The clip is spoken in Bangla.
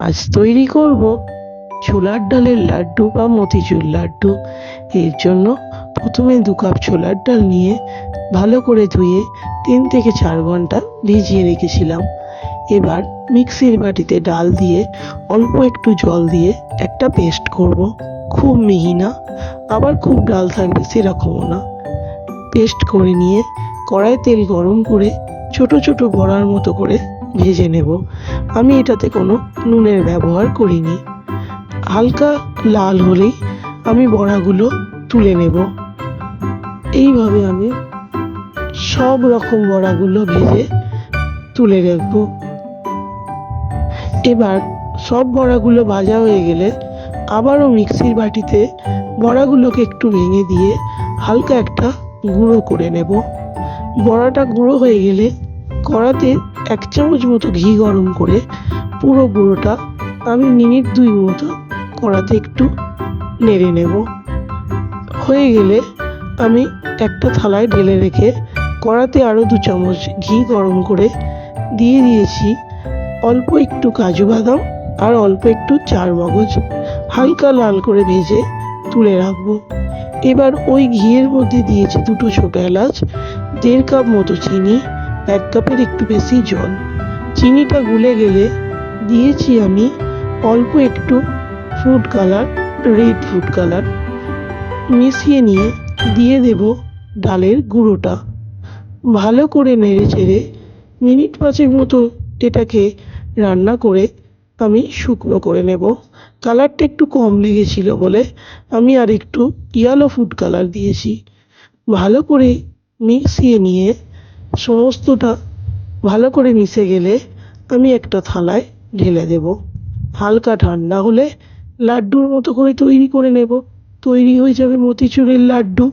আজ তৈরি করব ছোলার ডালের লাড্ডু বা মতিচুর লাড্ডু। এর জন্য প্রথমে দু কাপ ছোলার ডাল নিয়ে ভালো করে ধুয়ে তিন থেকে চার ঘণ্টা ভিজিয়ে রেখেছিলাম। এবার মিক্সির বাটিতে ডাল দিয়ে অল্প একটু জল দিয়ে একটা পেস্ট করব। খুব মিহি না, আবার খুব ডাল থাকবে সেরকমও না। পেস্ট করে নিয়ে কড়াই তেল গরম করে ছোট ছোট বড়ার মতো করে ভেজে নেব। আমি এটাতে কোনো নুনের ব্যবহার করিনি। হালকা লাল হলেই আমি বড়াগুলো তুলে নেব। এইভাবে আমি সব রকম বড়াগুলো ভেজে তুলে রাখব। এবার সব বড়াগুলো ভাজা হয়ে গেলে আবারও মিক্সির বাটিতে বড়াগুলোকে একটু ভেঙে দিয়ে হালকা একটা গুঁড়ো করে নেব। বড়াটা গুঁড়ো হয়ে গেলে কড়াতে এক চামচ মতো ঘি গরম করে পুরো গুঁড়োটা আমি মিনিট দুই মতো কড়াতে একটু নেড়ে নেব। হয়ে গেলে আমি একটা থালায় ঢেলে রেখে কড়াতে আরও দু চামচ ঘি গরম করে দিয়ে দিয়েছি অল্প একটু কাজু বাদাম আর অল্প একটু চার মগজ। হালকা লাল করে ভেজে তুলে রাখব। এবার ওই ঘিয়ের মধ্যে দিয়েছি দুটো ছোটো এলাচ, দেড় কাপ মতো চিনি এক কাপের একটু বেশি জল। চিনিটা গুলে গেলে দিয়েছি আমি অল্প একটু food colour red food colour মিশিয়ে নিয়ে দিয়ে দেব ডালের গুঁড়োটা। ভালো করে নেড়ে চেড়ে মিনিট পাঁচের মতো এটাকে রান্না করে আমি শুকনো করে নেব। কালারটা একটু কম লেগেছিল বলে আমি আর একটু ইয়ালো ফুড কালার দিয়েছি। ভালো করে মিশিয়ে নিয়ে সমস্তটা ভালো করে মিশে গেলে আমি একটা থালায় ঢেলে দেব। হালকা ঠান্ডা হলে লাড্ডুর মতো করে তৈরি করে নেব। তৈরি হয়ে যাবে মতিচুরের লাড্ডু।